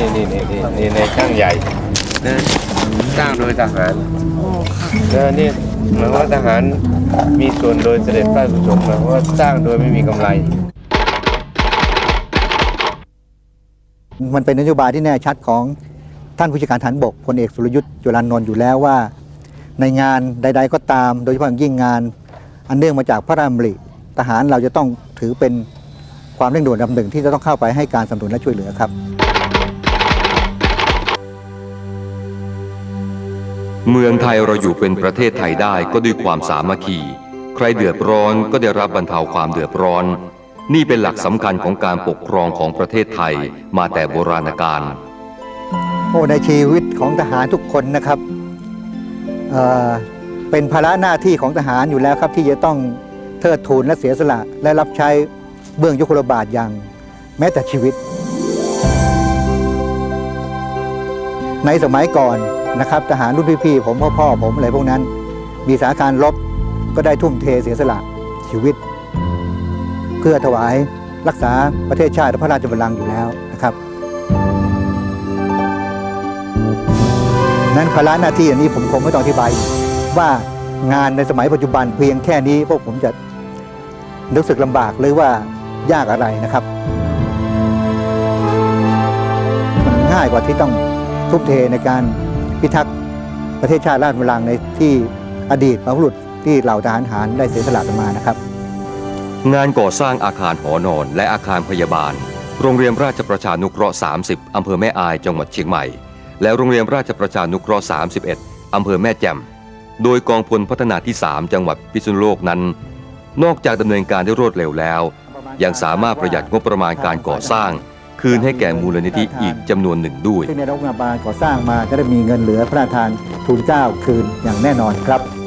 นี่นี่นี่นี่นี่ในช่างใหญ่นะสร้างโดยทหารนะนี่หมายว่าทหารมีส่วนโดยเสด็จพระราชสมหมายว่าสร้างโดยไม่มีกำไร มันเป็นนโยบายที่แน่ชัดของท่านผู้จัดการฐานบกพลเอกสุรยุทธ์จุลานนท์อยู่แล้วว่า ในงานใด ๆ ก็ตาม โดยเฉพาะอย่างยิ่งงาน อันเนื่องมาจากพระราชดำริทหารเราจะต้องถือเป็นความเร่งด่วนลำหนึ่งที่จะต้องเข้าไปให้การสนับสนุนและช่วยเหลือครับ เมืองไทยเราอยู่เป็นประเทศไทยได้ก็ด้วยความสามัคคี ใครเดือดร้อนก็ได้รับบรรเทาความเดือดร้อน นี่เป็นหลักสำคัญของการปกครองของประเทศไทยมาแต่โบราณกาลโอ้ในชีวิตของทหารทุกคนนะครับเเป็นภาระหน้าที่ของทหารอยู่แล้วครับที่จะต้องเทิดทูนและเสียสละและรับใช้เบื้องยุคลบาทอย่างแม้แต่ชีวิต ในสมัยก่อนนะครับทหารรุ่นพี่ๆผมพ่อพ่อผมอะไรพวกนั้น มีสถานการณ์รบก็ได้ทุ่มเทเสียสละชีวิต เพื่อถวายรักษาประเทศชาติและพระราชบัลลังก์อยู่แล้วนะครับ นั้นภาระหน้าที่อันนี้ผมคงไม่ต้องอธิบาย ว่างานในสมัยปัจจุบันเพียงแค่นี้พวกผมจะรู้สึกลำบากหรือว่ายากอะไรนะครับ มันง่ายกว่าที่ต้อง ทุ่มเทในการพิทักษ์ประเทศชาติราชบัลลังก์ในที่อดีตบรรพบุรุษที่เหล่าทหารหารได้เสียสละกันมานะครับ งานก่อสร้างอาคารหอนอน และอาคารพยาบาล โรงเรียนราชประชานุเคราะห์ 30 อำเภอแม่อายจังหวัดเชียงใหม่ และโรงเรียนราชประชานุเคราะห์ 31 อำเภอแม่แจ่มโดยกองพลพัฒนาที่ 3 จังหวัดพิษณุโลกนั้น นอกจากดำเนินการได้รวดเร็วแล้ว ยังสามารถประหยัดงบประมาณการก่อสร้าง คืนให้แก่มูลนิธิอีกจำนวนหนึ่งด้วย ซึ่งในรัฐบาลก่อสร้างมาจะได้มีเงินเหลือพระราชทานทุนเกล้าคืนอย่างแน่นอนครับ